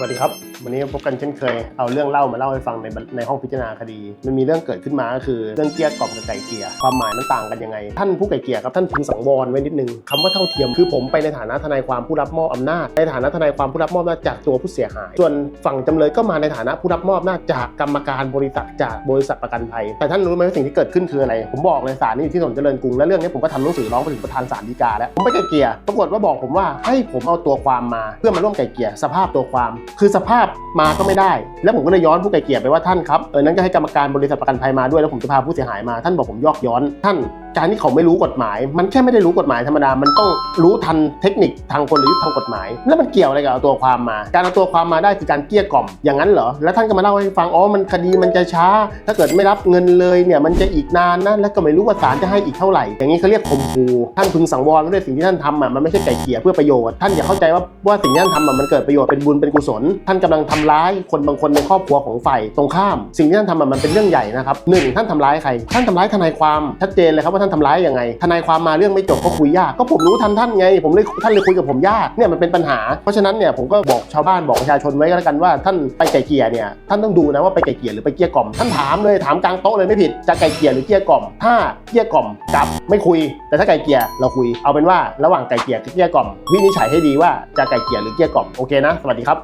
สวัสดีครับ วันนี้พบกันเช่นเคย เอาเรื่องเล่ามาเล่าให้ฟังในในห้องพิจารณาคดี มันมีเรื่องเกิดขึ้นมาก็คือเรื่องเกลี้ยกล่อมกับไก่เกลี่ยความหมายมันต่างกันยังไง ท่านผู้ไก่เกลี่ยครับท่านพึงสังวรไว้นิดนึงคำว่าเท่าเทียมคือผมไปในฐานะทนายความผู้รับมอบอำนาจ ในฐานะทนายความผู้รับมอบอำนาจจากตัวผู้เสียหาย ส่วนฝั่งจำเลยก็มาในฐานะผู้รับมอบอำนาจจากกรรมการบริษัทจากบริษัทประกันภัย แต่ท่านรู้ไหมว่าสิ่งที่เกิดขึ้นคืออะไร ผมบอกเลยศาลนี่อยู่ที่ถนนเจริญกรุงและเรื่องนี้ผมก็ทำหนังสือร้องไปถึงประธานศาลฎีกาแล้วผมไปไก่เกี่ยปรากฏว่าบอกผมว่าให้ผมเอาตัวความมาเพื่อมาร่วมไก่เกี่ยสภาพตัวความคือสภาพมาก็ไม่ได้ แล้วผมก็เลยย้อนผู้ไก่เกลี่ยไปว่าท่านครับเออนั้นก็ให้กรรมการบริษัทประกันภัยมาด้วยแล้วผมจะพาผู้เสียหายมาท่านบอกผมยอกย้อนท่าน การที่เขาไม่รู้กฎหมาย มันแค่ไม่ได้รู้กฎหมายธรรมดา มันต้องรู้ทันเทคนิคทางกลยุทธ์ทางกฎหมาย แล้วมันเกี่ยวอะไรกับเอาตัวความมา การเอาตัวความมาได้คือการเกลี้ยกล่อม อย่างนั้นเหรอ แล้วท่านก็มาเล่าให้ฟัง อ๋อ มันคดีมันจะช้า ถ้าเกิดไม่รับเงินเลยเนี่ย มันจะอีกนานนะ แล้วก็ไม่รู้ว่าศาลจะให้อีกเท่าไหร่ อย่างนี้เขาเรียกข่มขู่ ท่านพึงสังวรด้วยสิ่งที่ท่านทำอะ มันไม่ใช่ไก่เกลี่ยเพื่อประโยชน์ ท่านอย่าเข้าใจว่าว่าสิ่งที่ท่านทำอะมันเกิดประโยชน์เป็นบุญเป็นกุศล ท่านกำลังทำร้ายคนบางคนในครอบครัวของฝ่ายตรงข้าม สิ่งที่ท่านทำอะมันเป็นเรื่องใหญ่นะครับหนึ่งท่านทำร้ายใคร ท่านทำร้ายทนายความชัดเจนเลยครับว่าท่านทำร้ายยังไง ทนายความมาเรื่องไม่จบก็คุยยาก ก็ผมรู้ทันท่านไง ผมเลยท่านเลยคุยกับผมยาก เนี่ยมันเป็นปัญหา เพราะฉะนั้นเนี่ยผมก็บอกชาวบ้านบอกประชาชนไว้ก็แล้วกันว่าท่านไปไก่เกลี่ยเนี่ยท่านต้องดูนะว่าไปไก่เกลี่ยหรือไปเกลี้ยกล่อม ท่านถามเลยถามกลางโต๊ะเลยไม่ผิดจะไก่เกลี่ยหรือเกลี้ยกล่อม ถ้าเกลี้ยกล่อมกลับไม่คุย แต่ถ้าไก่เกลี่ยเราคุย เอาเป็นว่าระหว่างไก่เกลี่ยกับเกลี้ยกล่อมวินิจฉัยให้ดีว่าจะไก่เกลี่ยหรือเกลี้ยกล่อมโอเคนะสวัสดีครับ